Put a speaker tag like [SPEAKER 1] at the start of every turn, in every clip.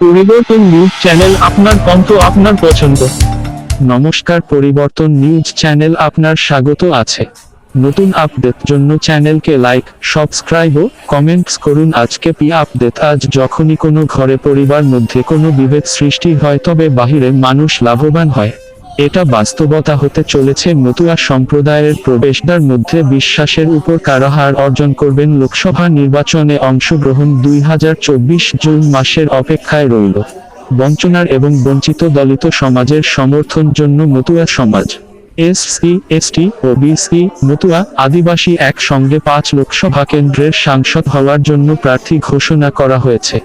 [SPEAKER 1] পরিবর্তন news channel আপনার কণ্ঠ আপনার পছন্দ। নমস্কার, পরিবর্তন নিউজ চ্যানেল আপনার স্বাগত আছে। নতুন আপডেট জন্য চ্যানেলকে লাইক, সাবস্ক্রাইব ও কমেন্টস করুন। আজকে পি আপডেট, আজ যখনই কোনো ঘরে পরিবার মধ্যে কোনো বিভেদ সৃষ্টি হয় তবে বাহিরে মানুষ লাভবান হয়। এটা বাস্তবতা হতে চলেছে মতুয়া সম্প্রদায়ের প্রবেশদ্বার মধ্যে বিশ্বাসের উপর কারাহার অর্জন করবেন লোকসভা নির্বাচনে অংশগ্রহণ দুই হাজার চব্বিশ জুন মাসের অপেক্ষায় রইল। বঞ্চনার এবং বঞ্চিত দলিত সমাজের সমর্থন জন্য মতুয়া সমাজ, এস এসসি এসটি ও বিসি মতুয়া আদিবাসী একসঙ্গে পাঁচ লোকসভা কেন্দ্রের সাংসদ হওয়ার জন্য প্রার্থী ঘোষণা করা হয়েছে।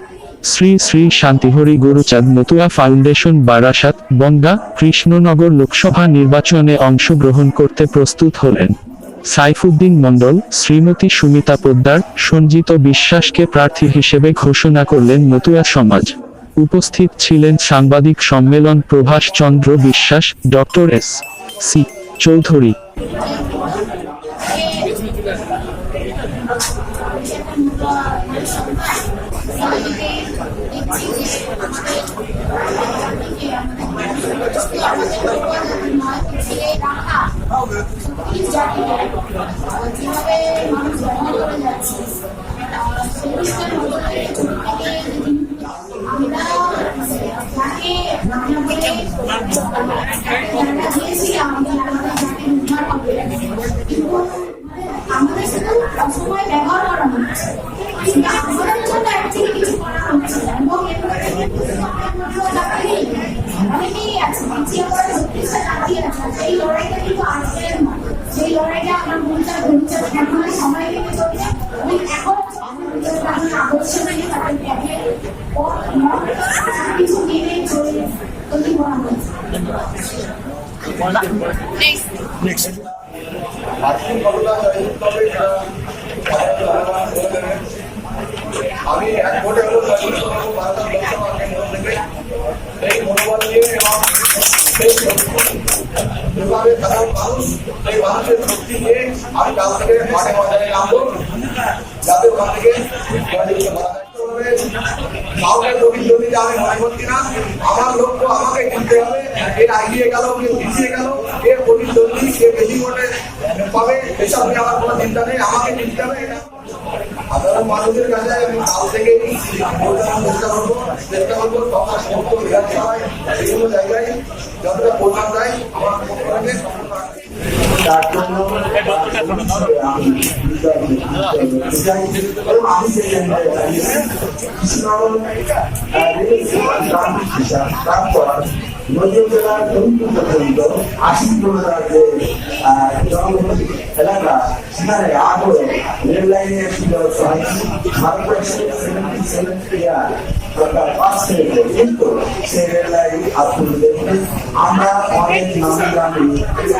[SPEAKER 1] শ্রী শ্রী শান্তিহরি গুরুচাঁদ মতুয়া ফাউন্ডেশন বারাসাত, বনগা, কৃষ্ণনগর লোকসভা নির্বাচনে অংশগ্রহণ করতে প্রস্তুত হলেন। সাইফুদ্দিন মণ্ডল, শ্রীমতী সুমিতা পোদ্দার, সঞ্জিত বিশ্বাসকে প্রার্থী হিসেবে ঘোষণা করলেন মতুয়া সমাজ। উপস্থিত ছিলেন সাংবাদিক সম্মেলন Prabhash Chandra Biswas, doctor S C Chowdhury.
[SPEAKER 2] আমাদের যাকে উদ্ধার শুধু অসময় ব্যবহার করা হচ্ছে। লড়াইটা আমার মনটা ধরছে এখনও সময় লেগে চলছে। এবং এখন এখন আদর্শ মেনে তাদের ব্যাগে কিছু মেনে চলে তৈরি করা হয়েছে
[SPEAKER 3] আমি এই মানুষের শক্তি নিয়ে আমি কাল থেকে মাঠে ময়দানে নামবো। যাতে ওখান থেকে কাছে আমি চেষ্টা করব চেষ্টা করব সবার সমস্ত বিধানসভায় যতটা পৌঁছানো যায় আমার
[SPEAKER 4] তার জন্য আমি সেই তারপর নদীয় জেলার তরুণ পর্যন্ত আশি কিলোমিটার যে জনবসতি এলাকা সেখানে আগে রেল লাইনের সরকার পাস হয়েছে কিন্তু লাইন আপনি আমরা অনেক নামি দামি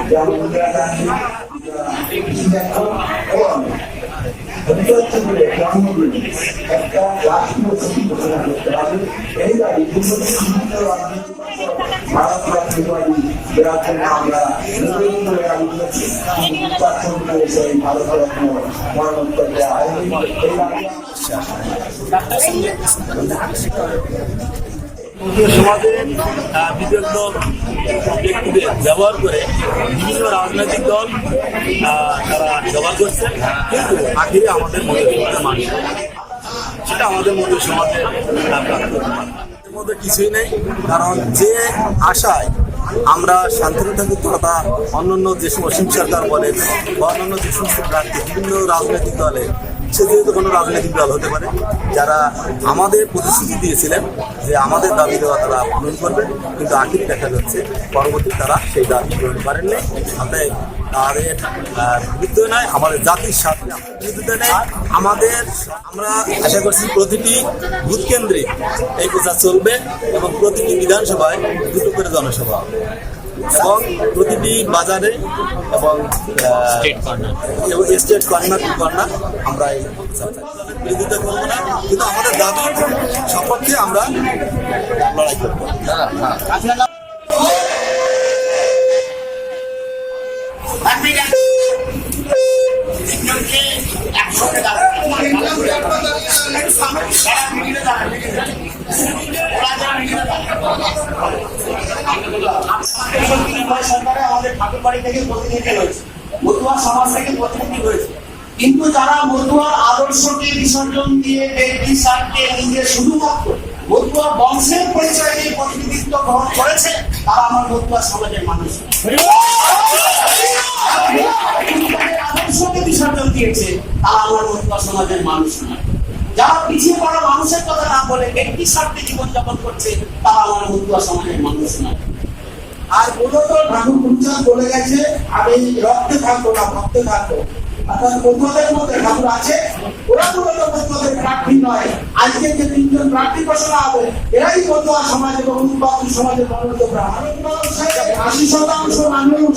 [SPEAKER 4] যেমন এবং ভবিষ্যৎ করে জন্মদিন একটা রাষ্ট্রীয় ছুটি ঘোষণা করতে হবে এই দাবি বিভিন্ন রাজনৈতিক ভারত রাষ্ট্রবাদী যার আমরা নতুন করে দাবি করেছি নির্বাচন করে সেই ভারত রত্ন মরণোত্তর দেওয়া হয়নি এই দাবি
[SPEAKER 5] ভারতীয় সমাজে ব্যক্তিদের ব্যবহার করে বিভিন্ন রাজনৈতিক দল তারা ব্যবহার করছে। কিন্তু আখিরে আমাদের মধ্যে মানুষ সেটা আমাদের মধ্যে সমাজের মধ্যে কিছুই নেই। কারণ যে আশায় আমরা শান্তিতে থাকি তথা অন্যান্য যে সমস্ত সরকার বলে বা অন্যান্য যে সমস্ত প্রার্থী বিভিন্ন রাজনৈতিক দলে সে যেহেতু কোনো রাজনৈতিক দল হতে পারে। যারা আমাদের প্রতিশ্রুতি দিয়েছিলেন যে আমাদের দাবি দেওয়া তারা পূরণ করবে, কিন্তু আখির দেখা যাচ্ছে পরবর্তী তারা সেই দাবি পূরণ করেননি। আমাদের তাদের বিরুদ্ধে নয়, আমাদের জাতির সাথে বিরুদ্ধে নেই। আমাদের, আমরা আশা করছি প্রতিটি বুথ কেন্দ্রে এই প্রচার চলবে এবং প্রতিটি বিধানসভায় দুটো করে জনসভা হবে। এবং প্রতিটি বাজারে এবং এবং স্টেট কর্নার টু কর্নার আমরা এই বিরোধিতা করব না। কিন্তু আমাদের দাবির সপক্ষে আমরা লড়াই করব।
[SPEAKER 2] একসঙ্গে
[SPEAKER 6] সরকারে আমাদের ঠাকুর বাড়ি থেকে প্রতিনিধি রয়েছে। মতুয়া সমাজ থেকে প্রতিনিধি রয়েছে। কিন্তু যারা মতুয়ার আদর্শকে বিসর্জন দিয়ে ব্যক্তি স্বার্থে নিজে শুধুমাত্র মতুয়া বংশের পরিচয় নিয়ে প্রতিনিধিত্ব গ্রহণ করেছে, তারা আমার মতুয়া সমাজের মানুষ। আদর্শকে বিসর্জন দিয়েছে, তারা আমার মতুয়া সমাজের মানুষ নয়। যারা পিছিয়ে পড়া মানুষের কথা না বলে ব্যক্তি স্বার্থে জীবনযাপন করছে, তারা আমার মতুয়া সমাজের মানুষ নয়।
[SPEAKER 7] আর মূলত ঠাকুর কুঞ্চান বলে গেছে, আমি রক্তে থাকব না, ভক্তে থাকব। নয়। আজকে হবে, এরাই সমাজ আশি শতাংশ মানুষ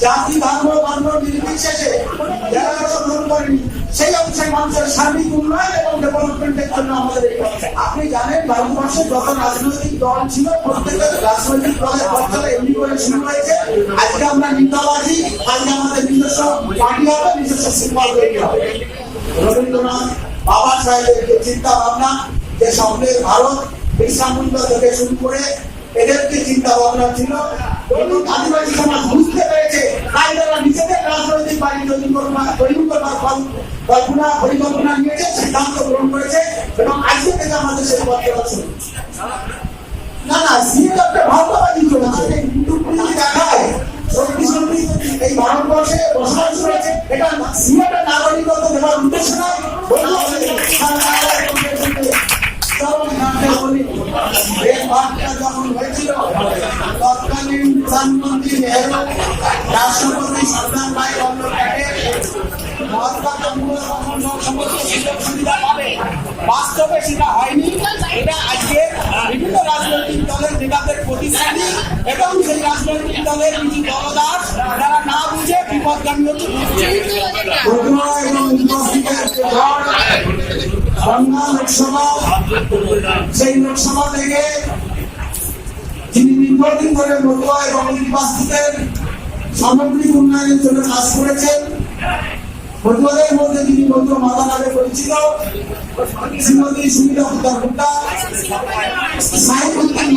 [SPEAKER 7] জাতি, ধর্ম নির্বিশেষে যারা অংশগ্রহণ করেনি সেই মানুষের সার্বিক উন্নয়ন এবং ডেভেলপমেন্টের জন্য আমাদের এই আপনি জানেন, ভারতবর্ষে যত রাজনৈতিক দল ছিল প্রত্যেকের রাজনৈতিক দলের পক্ষে এমনি করে শুরু হয়েছে। আজকে আমরা নিন্দাবাজি আজকে আমাদের নিজস্ব পার্টি হবে, নিজস্ব হবে। রবীন্দ্রনাথ বাবা সাহেবের যে চিন্তা ভাবনা যে স্বপ্নের ভারত বিরসা থেকে শুরু করে এদের যে চিন্তা ভাবনা ছিল। এবং আদিবাসী সমাজ বুঝতে পেরেছে, তাই তারা নিজেদের রাজনৈতিক বাড়ি তৈরি করবার তৈরি করবার কল- কল্পনা, পরিকল্পনা নিয়েছে, সিদ্ধান্ত গ্রহণ করেছে, এবং আজকে থেকে আমাদের সেই পথ চলা শুরু না না, সিএ একটা ভারতবাদী চলেছে টুকটুকি দেখায়, সত্যি সত্যি, এই ভারতবর্ষে বসবাস করেছে, এটা সিএটা নাগরিকত্ব দেওয়ার উদ্দেশ্য নয়। নেহরু রাষ্ট্রপতি বাস্তবে সেটা হয়নি। এটা আজকে বিভিন্ন রাজনৈতিক দলের নেতাদের প্রতিশ্রুতি এবং সেই রাজনৈতিক দলের কিছু দলদাস, যারা না বুঝে এবং উপস্থিতের বাংলা লোকসভা সেই লোকসভা থেকে তিনি দীর্ঘদিন ধরে মতুয়া এবং নির্বাচিতের সামগ্রিক উন্নয়নের জন্য কাজ করেছেন মতুয়াদের মধ্যে তিনি মধ্য মাতা পরিচিত শ্রীমতী সুবিধা হুদ্দার হুদ্দা সাহেব উদ্দিন